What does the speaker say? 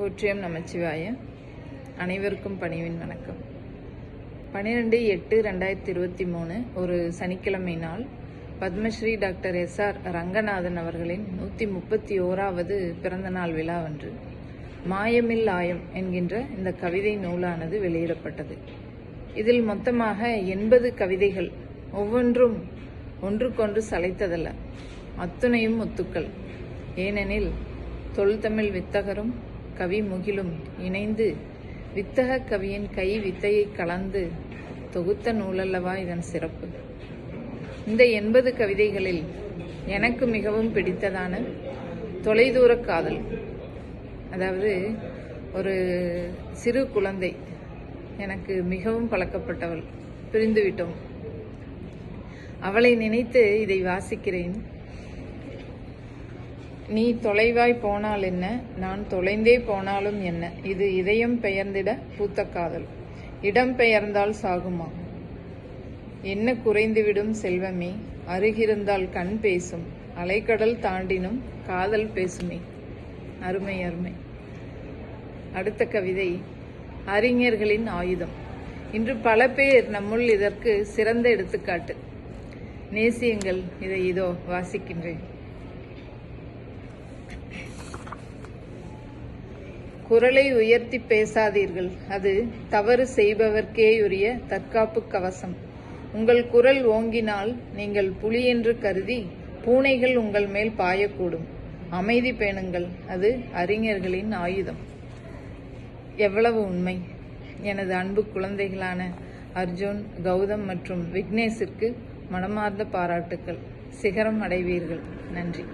போற்றியம் நமச்சிவாய. அனைவருக்கும் பணிவின் வணக்கம். பன்னிரெண்டு எட்டு ரெண்டாயிரத்தி இருபத்தி மூணு ஒரு சனிக்கிழமை நாள் Padmashri doctor S R Ranganathan அவர்களின் நூற்றி முப்பத்தி ஓராவது பிறந்தநாள் விழாவன்று மாயமில் ஆயம் என்கின்ற இந்த கவிதை நூலானது வெளியிடப்பட்டது. இதில் மொத்தமாக எண்பது கவிதைகள் ஒவ்வொன்றும் ஒன்றுக்கொன்று சளைத்ததல்ல. அத்துணையும் முத்துக்கள். ஏனெனில் தொல்தமிழ் வித்தகரும் கவி முகிலும் இணைந்து வித்தக கவியின் கை வித்தையை கலந்து தொகுத்த நூலல்லவா இதன் சிறப்பு. இந்த எண்பது கவிதைகளில் எனக்கு மிகவும் பிடித்ததான தொலைதூர காதல் அதாவது ஒரு சிறு குழந்தை எனக்கு மிகவும் பழக்கப்பட்டவள் பிரிந்துவிட்டோம். அவளை நினைத்து இதை வாசிக்கிறேன். நீ தொலைவாய் போனால் என்ன? நான் தொலைந்தே போனாலும் என்ன? இது இதயம் பெயர்ந்திட பூத்த காதல் இடம் பெயர்ந்தால் சாகுமா என்ன குறைந்துவிடும் செல்வமே? அருகிருந்தால் கண் பேசும். அலைக்கடல் தாண்டினும் காதல் பேசுமே. அருமை அருமை. அடுத்த கவிதை அறிஞர்களின் ஆயுதம். இன்று பல பேர் நம்முள் இதற்கு சிறந்த எடுத்துக்காட்டு. நேசியுங்கள் இதை இதோ வாசிக்கின்றேன். குரலை உயர்த்தி பேசாதீர்கள். அது தவறு செய்பவர்க்கேயுரிய தற்காப்பு கவசம். உங்கள் குரல் ஓங்கினால் நீங்கள் புலி என்று கருதி பூனைகள் உங்கள் மேல் பாயக்கூடும். அமைதி பேணுங்கள். அது அறிஞர்களின் ஆயுதம். எவ்வளவு உண்மை. எனது அன்பு குழந்தைகளான அர்ஜுன் கௌதம் மற்றும் விக்னேஷிற்கு மனமார்ந்த பாராட்டுக்கள். சிகரம் அடைவீர்கள். நன்றி.